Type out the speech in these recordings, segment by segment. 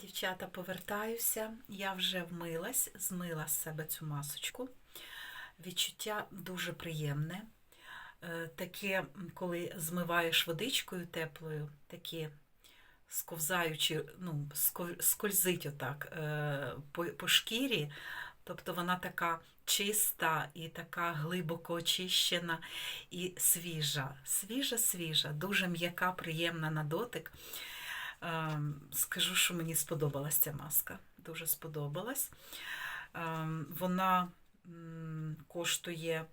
Дівчата, повертаюся. Я вже вмилась, змила з себе цю масочку. Відчуття дуже приємне. Е, Таке, коли змиваєш водичкою теплою, такі сковзаючі, ну, скользить отак е, по, по шкірі. Тобто вона така чиста і така глибоко очищена і свіжа. Свіжа, свіжа, дуже м'яка, приємна на дотик. Ем, Скажу, що мені сподобалась ця маска. Дуже сподобалась. Ем, Вона коштує,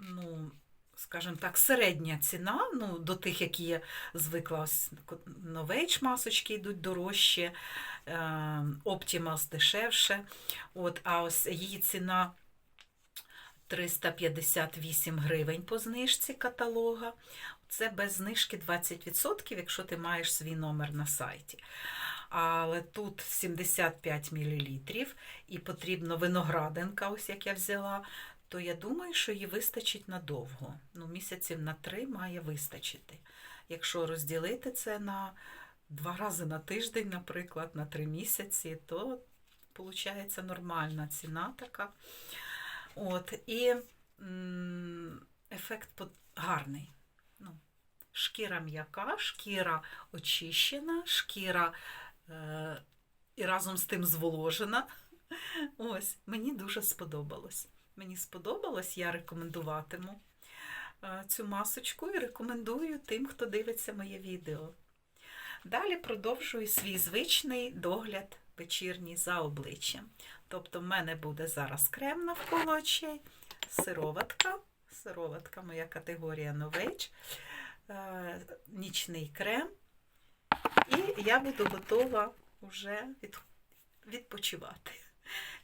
ну, скажімо так, середня ціна, ну, до тих, які я звикла. Ось Novage масочки йдуть дорожче, ем, Optimals дешевше. От, а ось її ціна 358 гривень по знижці каталога. Це без знижки 20%, якщо ти маєш свій номер на сайті. Але тут 75 мл і потрібно виноградинка, ось як я взяла, то я думаю, що її вистачить надовго. Ну, місяців на три має вистачити. Якщо розділити це на два рази на тиждень, наприклад, на три місяці, то виходить нормальна ціна така. От, і ефект гарний. Ну, шкіра м'яка, шкіра очищена, шкіра е, і разом з тим зволожена. Ось, мені дуже сподобалось. Мені сподобалось, я рекомендуватиму е, цю масочку і рекомендую тим, хто дивиться моє відео. Далі продовжую свій звичний догляд вечірній за обличчям. Тобто, в мене буде зараз крем навколо очей, сироватка. Сироватка моя категорія Novage, е, нічний крем. І я буду готова вже відпочивати.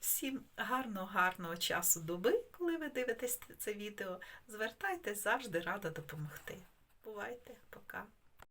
Всім гарного-гарного часу доби, коли ви дивитесь це відео. Звертайтесь завжди рада допомогти. Бувайте, пока.